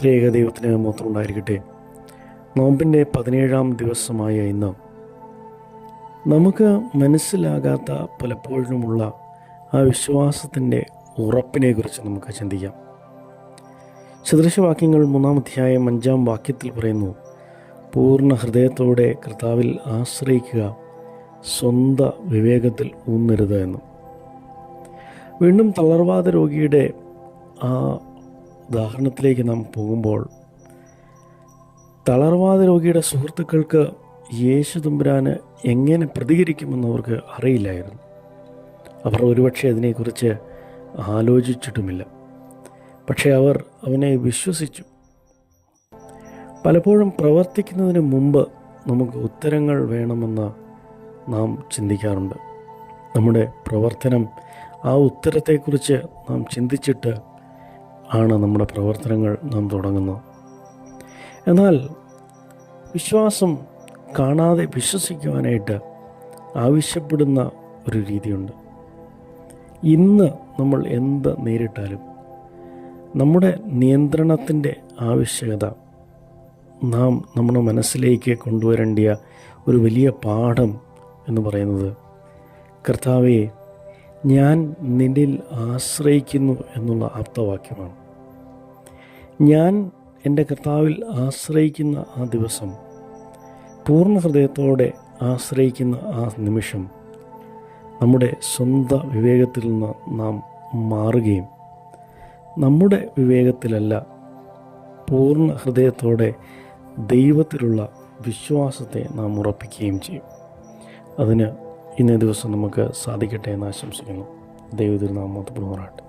ത്രിയേക ദൈവത്തിന് മാത്രം ഉണ്ടായിരിക്കട്ടെ. നോമ്പിന്റെ പതിനേഴാം ദിവസമായ ഇന്ന് നമുക്ക് മനസ്സിലാകാത്ത പലപ്പോഴുമുള്ള ആ വിശ്വാസത്തിന്റെ ഉറപ്പിനെ കുറിച്ച് നമുക്ക് ചിന്തിക്കാം. സദൃശവാക്യങ്ങൾ മൂന്നാം അധ്യായം അഞ്ചാം വാക്യത്തിൽ പറയുന്നു പൂർണ ഹൃദയത്തോടെ കർത്താവിൽ ആശ്രയിക്കുക സ്വന്ത വിവേകത്തിൽ ഊന്നരുത് എന്നും. വീണ്ടും തളർവാദ രോഗിയുടെ ആ ഉദാഹരണത്തിലേക്ക് നാം പോകുമ്പോൾ തളർവാദ രോഗിയുടെ സുഹൃത്തുക്കൾക്ക് യേശു തമ്പുരാന് എങ്ങനെ പ്രതികരിക്കുമെന്ന് അവർക്ക് അറിയില്ലായിരുന്നു. അവർ ഒരുപക്ഷെ അതിനെക്കുറിച്ച് ആലോചിച്ചിട്ടുമില്ല. പക്ഷേ അവർ അവനെ വിശ്വസിച്ചു. പലപ്പോഴും പ്രവർത്തിക്കുന്നതിന് മുമ്പ് നമുക്ക് ഉത്തരങ്ങൾ വേണമെന്ന് നാം ചിന്തിക്കാറുണ്ട്. നമ്മുടെ പ്രവർത്തനം ആ ഉത്തരത്തെക്കുറിച്ച് നാം ചിന്തിച്ചിട്ട് ആണ് നമ്മുടെ പ്രവർത്തനങ്ങൾ നാം തുടങ്ങുന്നത്. എന്നാൽ വിശ്വാസം കാണാതെ വിശ്വസിക്കുവാനായിട്ട് ആവശ്യപ്പെടുന്ന ഒരു രീതിയുണ്ട്. ഇന്ന് നമ്മൾ എന്ത് നേരിട്ടാലും നമ്മുടെ നിയന്ത്രണത്തിന്റെ ആവശ്യകത നാം നമ്മുടെ മനസ്സിലേക്ക് കൊണ്ടുവരേണ്ടിയ ഒരു വലിയ പാഠം എന്ന് പറയുന്നത് കർത്താവെ ഞാൻ നിന്നിൽ ആശ്രയിക്കുന്നു എന്നുള്ള അർത്ഥവാക്യമാണ്. ഞാൻ എന്റെ കർത്താവിൽ ആശ്രയിക്കുന്ന ആ ദിവസം പൂർണ ഹൃദയത്തോടെ ആശ്രയിക്കുന്ന ആ നിമിഷം നമ്മുടെ സ്വന്തം വിവേകത്തിൽ നിന്ന് നാം മാറുകയും നമ്മുടെ വിവേകത്തിലല്ല പൂർണ ഹൃദയത്തോടെ ദൈവത്തിലുള്ള വിശ്വാസത്തെ നാം ഉറപ്പിക്കുകയും ചെയ്യും. അതിന് ഇന്നേ ദിവസം നമുക്ക് സാധിക്കട്ടെ എന്ന് ആശംസിക്കുന്നു. ദൈവത്തിൽ നാം മൊത്തപ്പെടുമാറാട്ടെ